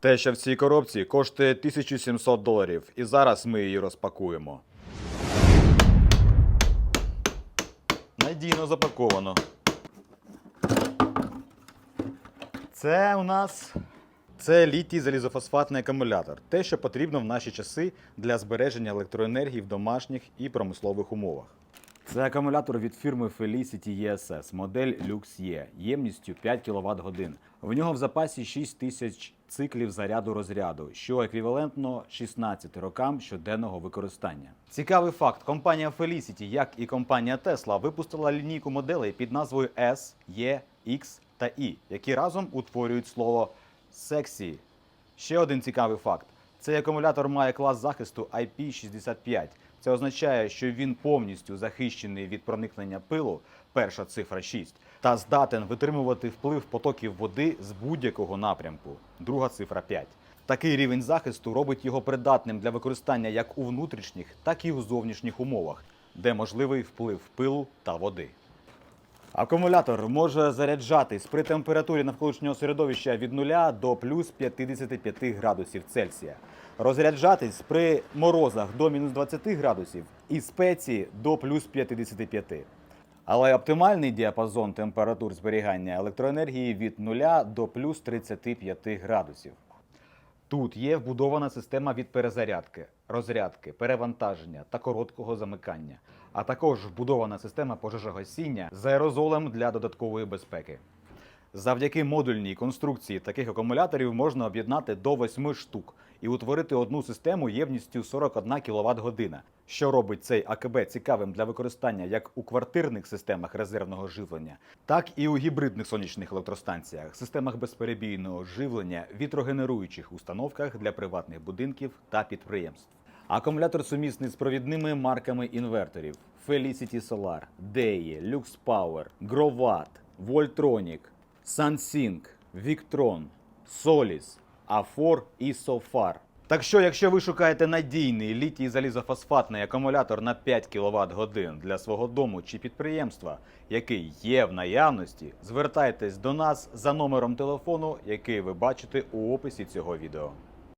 Те, що в цій коробці коштує 1700 доларів, і зараз ми її розпакуємо. Надійно запаковано. Це у нас це літій залізофосфатний акумулятор. Те, що потрібно в наші часи для збереження електроенергії в домашніх і промислових умовах. Це акумулятор від фірми Felicity ESS, модель Lux E, ємністю 5 кВт годин. В нього в запасі 6 тисяч циклів заряду розряду, що еквівалентно 16 рокам щоденного використання. Цікавий факт: компанія Felicity, як і компанія Tesla, випустила лінійку моделей під назвою S, E, X та E, які разом утворюють слово сексі. Ще один цікавий факт: цей акумулятор має клас захисту IP65. Це означає, що він повністю захищений від проникнення пилу, перша цифра 6, та здатен витримувати вплив потоків води з будь-якого напрямку, друга цифра 5. Такий рівень захисту робить його придатним для використання як у внутрішніх, так і у зовнішніх умовах, де можливий вплив пилу та води. Акумулятор може заряджатись при температурі навколишнього середовища від 0 до плюс 55 градусів Цельсія. Розряджатись при морозах до мінус 20 градусів і спеці до плюс 55. Але оптимальний діапазон температур зберігання електроенергії від 0 до плюс 35 градусів. Тут є вбудована система від перезарядки, розрядки, перевантаження та короткого замикання, а також вбудована система пожежогасіння з аерозолем для додаткової безпеки. Завдяки модульній конструкції таких акумуляторів можна об'єднати до 8 штук і утворити одну систему ємністю 41 кВт година, що робить цей АКБ цікавим для використання як у квартирних системах резервного живлення, так і у гібридних сонячних електростанціях, системах безперебійного живлення, вітрогенеруючих установках для приватних будинків та підприємств. Акумулятор сумісний з провідними марками інверторів Felicity Solar, DEI, Lux Power, Grovat, Voltronic, SunSync, Віктрон, Соліс, Афор і Софар. Так що, якщо ви шукаєте надійний літій залізофосфатний акумулятор на 5 кВт годин для свого дому чи підприємства, який є в наявності, звертайтесь до нас за номером телефону, який ви бачите у описі цього відео.